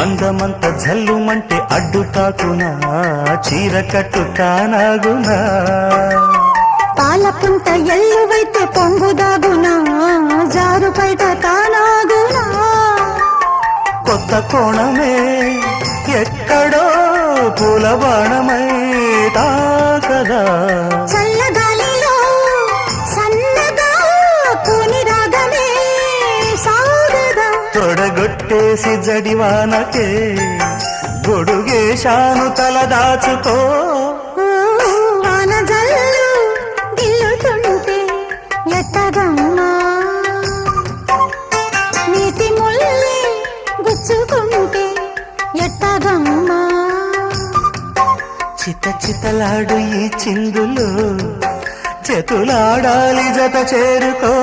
అందమంత జల్లుమంటే అడ్డు తాకునా చీర కట్టు తానాగునా పాలపుంట ఎల్లువైతే పొంగుదాగునా జారు బయట తానాగునా? కొత్త కోణమే ఎక్కడో పూల బాణమై తాకదా? తొడగొట్టేసి జడివానకే గొడుగేశాను తల దాచుకో. చిత చితలాడు ఈ చిందులు చేతులాడాలి జత చేరుకో.